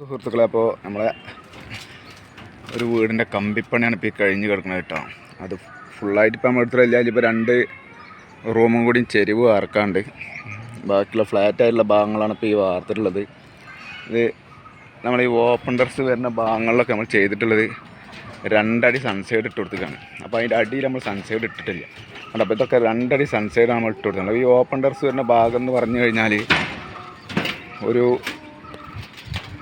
സുഹൃത്തുക്കളെ അപ്പോൾ നമ്മളെ ഒരു വീടിന്റെ കമ്പിപ്പണിയാണ് ഇപ്പോൾ ഈ കഴിഞ്ഞ് കിടക്കുന്നത് കേട്ടോ. അത് ഫുള്ളായിട്ട് നമ്മൾ എടുത്തില്ല അതിലിപ്പോൾ രണ്ട് റൂമും കൂടി ചെരിവ് വാർക്കാണ്ട്. ബാക്കിയുള്ള ഫ്ലാറ്റായിട്ടുള്ള ഭാഗങ്ങളാണ് ഇപ്പോൾ ഈ വാർത്തിട്ടുള്ളത്. ഇത് നമ്മൾ ഈ ഓപ്പൺ ടെറസ് വരുന്ന ഭാഗങ്ങളിലൊക്കെ നമ്മൾ ചെയ്തിട്ടുള്ളത് രണ്ടടി സൺസൈഡ് ഇട്ട് കൊടുത്തിട്ടാണ് അപ്പോൾ അതിന്റെ അടിയിൽ നമ്മൾ സൺസൈഡ് ഇട്ടിട്ടില്ല. അതുകൊണ്ട് അപ്പോൾ ഇതൊക്കെ രണ്ടടി സൺസൈഡാണ് നമ്മൾ ഇട്ട് കൊടുത്തത് ഈ ഓപ്പൺ ടെറസ് വരുന്ന ഭാഗം എന്ന് പറഞ്ഞു കഴിഞ്ഞാൽ ഒരു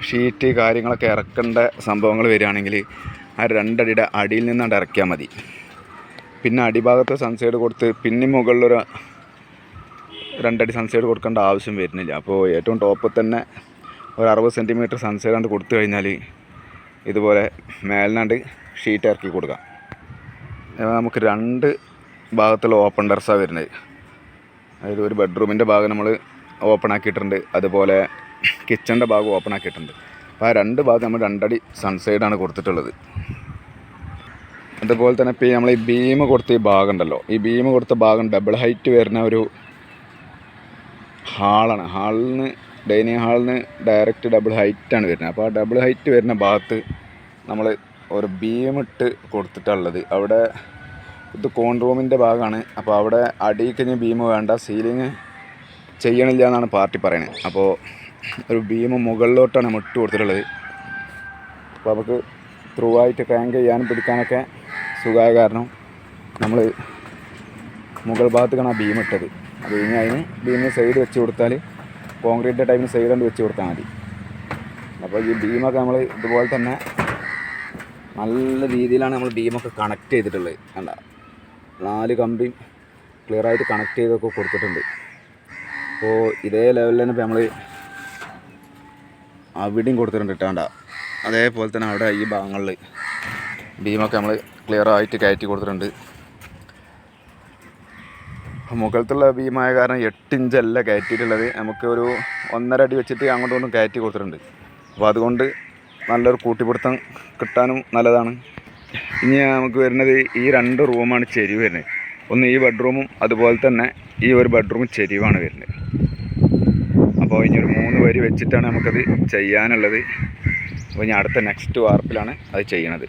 ഷീറ്റ് കാര്യങ്ങളൊക്കെ ഇറക്കേണ്ട സംഭവങ്ങൾ വരികയാണെങ്കിൽ ആ രണ്ടടിയുടെ അടിയിൽ നിന്നാണ്ട് ഇറക്കിയാൽ മതി. പിന്നെ അടിഭാഗത്ത് സൺസൈഡ് കൊടുത്ത് പിന്നെ മുകളിലൊരു രണ്ടടി സൺസൈഡ് കൊടുക്കേണ്ട ആവശ്യം വരുന്നില്ല. അപ്പോൾ ഏറ്റവും ടോപ്പിൽ തന്നെ ഒരു അറുപത് സെന്റിമീറ്റർ സൺസൈഡ് കണ്ട് കൊടുത്തു കഴിഞ്ഞാൽ ഇതുപോലെ മേലിനാണ്ട് ഷീറ്റ് ഇറക്കി കൊടുക്കാം. നമുക്ക് രണ്ട് ഭാഗത്തുള്ള ഓപ്പൺ ടെറസാണ് വരുന്നത്. അതായത് ഒരു ബെഡ്റൂമിന്റെ ഭാഗം നമ്മൾ ഓപ്പൺ ആക്കിയിട്ടുണ്ട്. അതുപോലെ കിച്ചണിന്റെ ഭാഗം ഓപ്പൺ ആക്കിയിട്ടുണ്ട്. അപ്പോൾ ആ രണ്ട് ഭാഗം നമ്മൾ രണ്ടടി സൺസൈഡാണ് കൊടുത്തിട്ടുള്ളത്. അതുപോലെ തന്നെ ഇപ്പോൾ നമ്മൾ ഈ ബീം കൊടുത്ത ഈ ഭാഗം ഉണ്ടല്ലോ. ഈ ബീം കൊടുത്ത ഭാഗം ഡബിൾ ഹൈറ്റ് വരുന്ന ഒരു ഹാളാണ് ഹാളിൽ നിന്ന് ഡൈനിങ് ഹാളിൽ നിന്ന് ഡയറക്റ്റ് ഡബിൾ ഹൈറ്റാണ് വരുന്നത്. അപ്പോൾ ആ ഡബിൾ ഹൈറ്റ് വരുന്ന ഭാഗത്ത് നമ്മൾ ഒരു ബീം ഇട്ട് കൊടുത്തിട്ടുള്ളത്. അവിടെ ഇത് കോൺ റൂമിന്റെ ഭാഗമാണ്. അപ്പോൾ അവിടെ അടിയിൽ കഴിഞ്ഞ് ബീം വേണ്ട സീലിങ് ചെയ്യണില്ല എന്നാണ് പാർട്ടി പറയുന്നത് അപ്പോൾ ഒരു ബീം മുകളിലോട്ടാണ് ഇട്ട് കൊടുത്തിട്ടുള്ളത്. അപ്പോൾ നമുക്ക് ത്രൂ ആയിട്ട് ടാങ്ക് ചെയ്യാനും പിടിക്കാനൊക്കെ സുഖമായ കാരണം നമ്മൾ മുകൾ ഭാഗത്തേക്കാണ് ആ ബീം ഇട്ടത്. അത് കഴിഞ്ഞ് അതിന് ബീമിന് സൈഡ് വെച്ച് കൊടുത്താൽ കോൺക്രീറ്റ് ടൈമിന് സൈഡ് കൊണ്ട് വെച്ച് കൊടുത്താൽ മതി. അപ്പോൾ ഈ ബീമൊക്കെ നമ്മൾ ഇതുപോലെ തന്നെ നല്ല രീതിയിലാണ് നമ്മൾ ബീമൊക്കെ കണക്ട് ചെയ്തിട്ടുള്ളത്. കണ്ട? നാല് കമ്പിയും ക്ലിയറായിട്ട് കണക്ട് ചെയ്തൊക്കെ കൊടുത്തിട്ടുണ്ട്. അപ്പോൾ ഇതേ ലെവലിൽ തന്നെ ഇപ്പോൾ നമ്മൾ അവിടെയും കൊടുത്തിട്ടുണ്ട് ഇട്ടാണ്ട. അതേപോലെ തന്നെ അവിടെ ഈ ഭാഗങ്ങളിൽ ബീമൊക്കെ നമ്മൾ ക്ലിയർ ആയിട്ട് കയറ്റി കൊടുത്തിട്ടുണ്ട്. മുകളിലത്തുള്ള ബീമായ കാരണം എട്ട് ഇഞ്ചല്ല കയറ്റിയിട്ടുള്ളത്. നമുക്ക് ഒരു ഒന്നര അടി വെച്ചിട്ട് അങ്ങോട്ടും ഇങ്ങോട്ടും കയറ്റി കൊടുത്തിട്ടുണ്ട്. അപ്പോൾ അതുകൊണ്ട് നല്ലൊരു കൂട്ടിപ്പിടുത്തം കിട്ടാനും നല്ലതാണ്. ഇനി നമുക്ക് വരുന്നത് ഈ രണ്ട് റൂമാണ് ചെരിവ് വരുന്നത്. ഒന്ന് ഈ ബെഡ്റൂമും അതുപോലെ തന്നെ ഈ ഒരു ബെഡ്റൂമും ചെരിവാണ് വരുന്നത്. അപ്പോൾ ഇനി ഒരു വരി വെച്ചിട്ടാണ് നമുക്കത് ചെയ്യാനുള്ളത്. അപ്പോൾ ഞാൻ അടുത്ത നെക്സ്റ്റ് വാർപ്പിലാണ് അത് ചെയ്യണത്.